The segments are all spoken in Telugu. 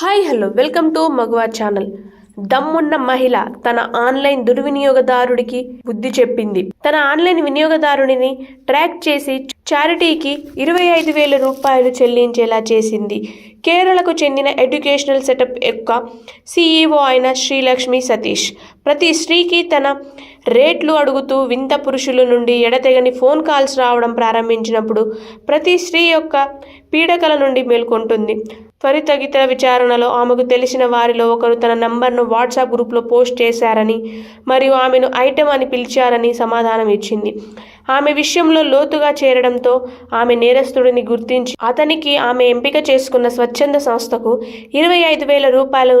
Hi hello. వెల్కమ్ టు మగవా ఛానల్. దమ్మున్న మహిళ తన ఆన్లైన్ దుర్వినియోగదారుడికి బుద్ధి చెప్పింది. తన ఆన్లైన్ వినియోగదారుడిని ట్రాక్ చేసి చారిటీకి ఇరవై ఐదు వేల రూపాయలు చెల్లించేలా చేసింది. కేరళకు చెందిన ఎడ్యుకేషనల్ సెటప్ యొక్క సీఈఓ అయిన శ్రీలక్ష్మి సతీష్. ప్రతి స్త్రీకి తన రేట్లు అడుగుతూ వింత పురుషుల నుండి ఎడతెగని ఫోన్ కాల్స్ రావడం ప్రారంభించినప్పుడు ప్రతి స్త్రీ యొక్క పీడకల నుండి మేల్కొంటుంది. త్వరితగిత విచారణలో ఆమెకు తెలిసిన వారిలో ఒకరు తన నంబర్ను వాట్సాప్ గ్రూప్లో పోస్ట్ చేశారని మరియు ఆమెను ఐటమ్ అని పిలిచారని సమాధానం ఇచ్చింది. ఆమె విషయంలో లోతుగా చేరడంతో ఆమె నేరస్తుడిని గుర్తించి అతనికి ఆమె ఎంపిక చేసుకున్న స్వచ్ఛంద సంస్థకు ఇరవై ఐదు వేల రూపాయలు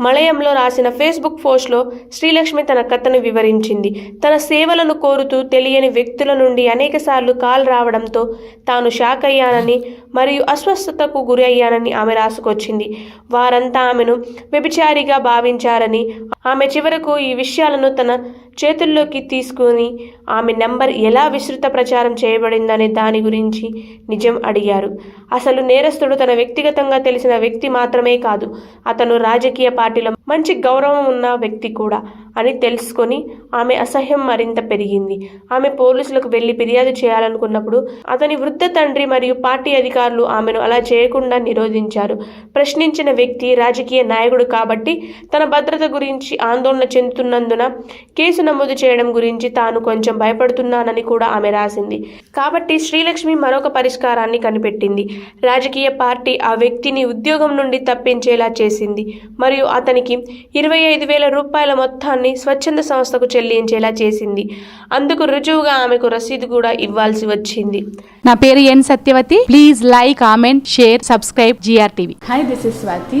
మలయంలో రాసిన ఫేస్బుక్ పోస్ట్లో శ్రీలక్ష్మి తన కథను వివరించింది. తన సేవలను కోరుతూ తెలియని వ్యక్తుల నుండి అనేకసార్లు కాల్ రావడంతో తాను షాక్ అయ్యానని మరియు అస్వస్థతకు గురి అయ్యానని ఆమె రాసుకొచ్చింది. వారంతా ఆమెను వ్యభిచారిగా భావించారని ఆమె చివరకు ఈ విషయాలను తన చేతుల్లోకి తీసుకుని ఆమె నెంబర్ ఎలా విస్తృత ప్రచారం చేయబడిందనే దాని గురించి నిజం అడిగారు. అసలు నేరస్తుడు తన వ్యక్తిగతంగా తెలిసిన వ్యక్తి మాత్రమే కాదు అతను రాజకీయ పార్టీలో మంచి గౌరవం ఉన్న వ్యక్తి కూడా అని తెలుసుకొని ఆమె అసహ్యం మరింత పెరిగింది. ఆమె పోలీసులకు వెళ్ళి ఫిర్యాదు చేయాలనుకున్నప్పుడు అతని వృద్ధ తండ్రి మరియు పార్టీ అధికారులు ఆమెను అలా చేయకుండా నిరోధించారు. ప్రశ్నించిన వ్యక్తి రాజకీయ నాయకుడు కాబట్టి తన భద్రత గురించి ఆందోళన చెందుతున్నందున కేసు నమోదు చేయడం గురించి తాను కొంచెం భయపడుతున్నానని కూడా ఆమె రాసింది. కాబట్టి శ్రీలక్ష్మి మరొక పరిష్కారాన్ని కనిపెట్టింది. రాజకీయ పార్టీ ఆ వ్యక్తిని ఉద్యోగం నుండి తప్పించేలా చేసింది. మరియు అతనికి ఇరవై ఐదు వేల రూపాయల మొత్తాన్ని స్వచ్ఛంద సంస్థకు చెల్లించేలా చేసింది. అందుకు రుజువుగా ఆమెకు రసీదు కూడా ఇవ్వాల్సి వచ్చింది. నా పేరు N Satyavathi. Please like comment share subscribe GR TV hi this is Swathi